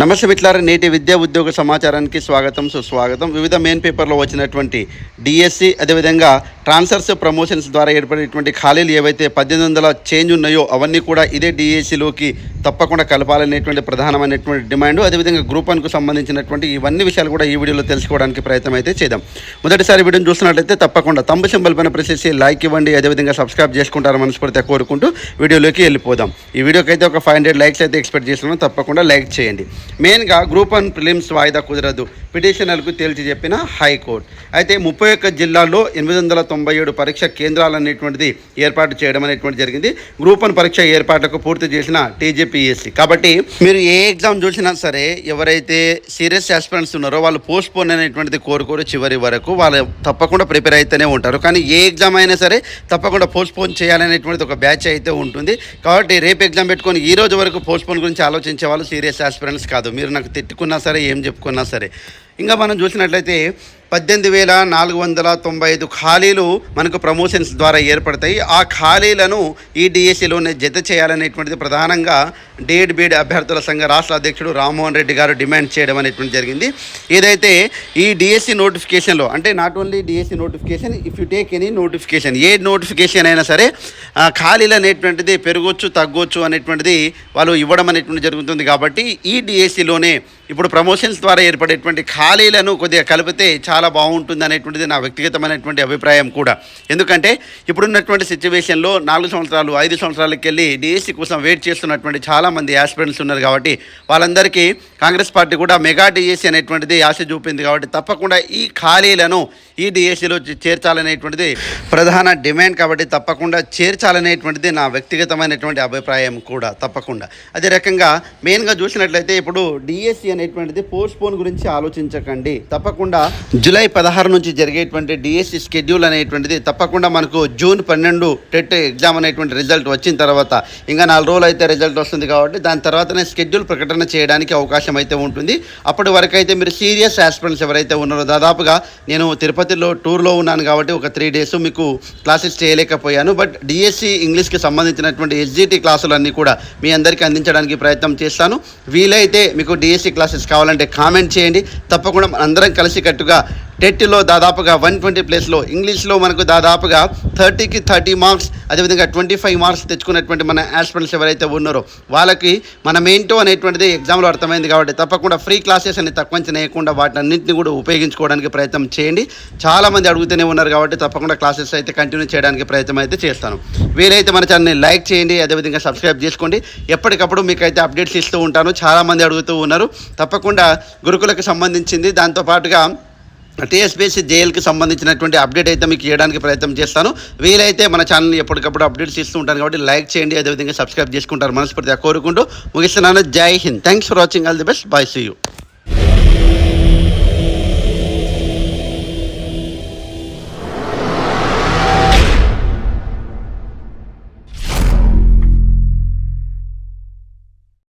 నమస్తే మిట్లారా నేటి విద్యా ఉద్యోగ సమాచారానికి స్వాగతం సుస్వాగతం. వివిధ మెయిన్ పేపర్లో వచ్చినటువంటి డిఎస్సి అదేవిధంగా ట్రాన్స్ఫర్స్ ప్రమోషన్స్ ద్వారా ఏర్పడేటువంటి ఖాళీలు ఏవైతే పద్దెనిమిది వందల చేంజ్ ఉన్నాయో అవన్నీ కూడా ఇదే డిఎస్సిలోకి తప్పకుండా కలపాలనేటువంటి ప్రధానమైనటువంటి డిమాండ్. అదేవిధంగా గ్రూప్ వన్కు సంబంధించినటువంటి ఇవన్నీ విషయాలు కూడా ఈ వీడియోలో తెలుసుకోవడానికి ప్రయత్నం అయితే చేద్దాం. మొదటిసారి వీడియోని చూస్తున్నట్లయితే తప్పకుండా తమ్ము సింబల్ పైన ప్రెస్ చేసి లైక్ ఇవ్వండి అదేవిధంగా సబ్స్క్రైబ్ చేసుకుంటారు మనస్ఫూర్తిగా కోరుకుంటూ వీడియోలోకి వెళ్ళిపోదాం. ఈ వీడియోకి అయితే ఒక ఫైవ్ హండ్రెడ్ లైక్స్ అయితే ఎక్స్పెక్ట్ చేస్తున్నాం తప్పకుండా లైక్ చేయండి. మెయిన్గా గ్రూప్ వన్ ప్రిలిమ్స్ వాయిదా కుదరదు పిటిషనర్కు తేల్చి చెప్పిన హైకోర్టు. అయితే ముప్పై ఒక్క జిల్లాల్లో ఎనిమిది వందల తొంభై ఏడు పరీక్ష కేంద్రాలు అనేటువంటిది ఏర్పాటు చేయడం అనేటువంటి జరిగింది. గ్రూప్ వన్ పరీక్ష ఏర్పాట్లకు పూర్తి చేసిన టీజీపీఎస్సి. కాబట్టి మీరు ఏ ఎగ్జామ్ చూసినా సరే ఎవరైతే సీరియస్ ఆస్పిరెంట్స్ ఉన్నారో వాళ్ళు పోస్ట్ పోన్ అనేటువంటిది కోరుకోరు చివరి వరకు. వాళ్ళు తప్పకుండా ప్రిపేర్ అయితేనే ఉంటారు. కానీ ఏ ఎగ్జామ్ అయినా సరే తప్పకుండా పోస్ట్ పోన్ చేయాలనేటువంటిది ఒక బ్యాచ్ అయితే ఉంటుంది. కాబట్టి రేపు ఎగ్జామ్ పెట్టుకొని ఈ రోజు వరకు పోస్ట్ పోన్ గురించి ఆలోచించే వాళ్ళు సీరియస్ ఆస్పిరెంట్స్ కాదు. మీరు నాకు తిట్టుకున్నా సరే ఏం చెప్పుకున్నా సరే. ఇంకా మనం చూసినట్లయితే పద్దెనిమిది వేల నాలుగు వందల తొంభై ఐదు ఖాళీలు మనకు ప్రమోషన్స్ ద్వారా ఏర్పడతాయి. ఆ ఖాళీలను ఈ డిఎస్సిలోనే జత చేయాలనేటువంటిది ప్రధానంగా డేడ్ బీడ్ అభ్యర్థుల సంఘ రాష్ట్ర అధ్యక్షుడు రామ్మోహన్ రెడ్డి గారు డిమాండ్ చేయడం అనేటువంటి జరిగింది. ఏదైతే ఈ డిఎస్సి నోటిఫికేషన్లో అంటే not only DSC notification if you take any notification A notification అయినా సరే ఆ, ఖాళీలు అనేటువంటిది పెరగొచ్చు తగ్గొచ్చు అనేటువంటిది వాళ్ళు ఇవ్వడం అనేటువంటి జరుగుతుంది కాబట్టి ఈ డిఎస్సిలోనే ఇప్పుడు ప్రమోషన్స్ ద్వారా ఏర్పడేటువంటి ఖాళీలను కొద్దిగా కలిపితే చాలా బాగుంటుంది అనేటువంటిది నా వ్యక్తిగతమైనటువంటి అభిప్రాయం కూడా. ఎందుకంటే ఇప్పుడున్నటువంటి సిచ్యువేషన్లో నాలుగు సంవత్సరాలు ఐదు సంవత్సరాలకి వెళ్ళి డిఎస్సి కోసం వెయిట్ చేస్తున్నటువంటి చాలామంది ఆస్పిరెంట్స్ ఉన్నారు కాబట్టి వాళ్ళందరికీ కాంగ్రెస్ పార్టీ కూడా మెగా డిఎస్సి అనేటువంటిది ఆశ చూపింది కాబట్టి తప్పకుండా ఈ ఖాళీలను ఈ డిఎస్సిలో చేర్చాలనేటువంటిది ప్రధాన డిమాండ్ కాబట్టి తప్పకుండా చేర్చాలనేటువంటిది నా వ్యక్తిగతమైనటువంటి అభిప్రాయం కూడా తప్పకుండా. అదే రకంగా మెయిన్గా చూసినట్లయితే ఇప్పుడు డిఎస్సి అనేటువంటిది పోస్ట్ పోన్ గురించి ఆలోచించకండి. తప్పకుండా జూలై పదహారు నుంచి జరిగేటువంటి డిఎస్సి షెడ్యూల్ అనేటువంటిది తప్పకుండా మనకు జూన్ పన్నెండు టెట్ ఎగ్జామ్ అనేటువంటి రిజల్ట్ వచ్చిన తర్వాత ఇంకా నాలుగు రోజులు అయితే రిజల్ట్ వస్తుంది కాబట్టి దాని తర్వాతనే షెడ్యూల్ ప్రకటన చేయడానికి అవకాశం అయితే ఉంటుంది. అప్పటి వరకు అయితే మీరు సీరియస్ ఆస్పిరెంట్స్ ఎవరైతే ఉన్నారో దాదాపుగా నేను తిరుపతిలో టూర్లో ఉన్నాను కాబట్టి ఒక త్రీ డేస్ మీకు క్లాసెస్ చేయలేకపోయాను. బట్ డిఎస్సి ఇంగ్లీష్కి సంబంధించినటువంటి ఎస్జిటి క్లాసులన్నీ కూడా మీ అందరికీ అందించడానికి ప్రయత్నం చేస్తాను. వీలైతే మీకు డిఎస్సి క్లాసెస్ కావాలంటే కామెంట్ చేయండి. తప్పకుండా అందరం కలిసికట్టుగా టెట్లో దాదాపుగా వన్ ట్వంటీ ప్లేస్లో ఇంగ్లీష్లో మనకు దాదాపుగా థర్టీకి థర్టీ మార్క్స్ అదేవిధంగా ట్వంటీ ఫైవ్ మార్క్స్ తెచ్చుకున్నటువంటి మన ఆస్పిరెంట్స్ ఎవరైతే ఉన్నారో వాళ్ళకి మనం ఏంటో అనేటువంటిది ఎగ్జామ్లో అర్థమైంది కాబట్టి తప్పకుండా ఫ్రీ క్లాసెస్ అని తక్కువ చేయకుండా వాటన్నింటిని కూడా ఉపయోగించుకోవడానికి ప్రయత్నం చేయండి. చాలామంది అడుగుతూనే ఉన్నారు కాబట్టి తప్పకుండా క్లాసెస్ అయితే కంటిన్యూ చేయడానికి ప్రయత్నం అయితే చేస్తాను. వీలైతే మన ఛానల్ని లైక్ చేయండి అదేవిధంగా సబ్స్క్రైబ్ చేసుకోండి. ఎప్పటికప్పుడు మీకు అయితే అప్డేట్స్ ఇస్తూ ఉంటాను చాలామంది అడుగుతూ ఉన్నారు. తప్పకుండా గురుకులకు సంబంధించింది దాంతోపాటుగా టీఎస్పీఎస్సీ జేఎల్కి సంబంధించినటువంటి అప్డేట్ అయితే మీకు ఇవ్వడానికి ప్రయత్నం చేస్తాను. వీలైతే మన ఛానల్ని ఎప్పటికప్పుడు అప్డేట్స్ ఇస్తూ ఉంటాను కాబట్టి లైక్ చేయండి అదేవిధంగా సబ్స్క్రైబ్ చేసుకుంటారు మనస్ఫూర్తిగా కోరుకుంటూ ముగిస్తున్నాను. Jai Hind. Thanks for watching all the best bye see you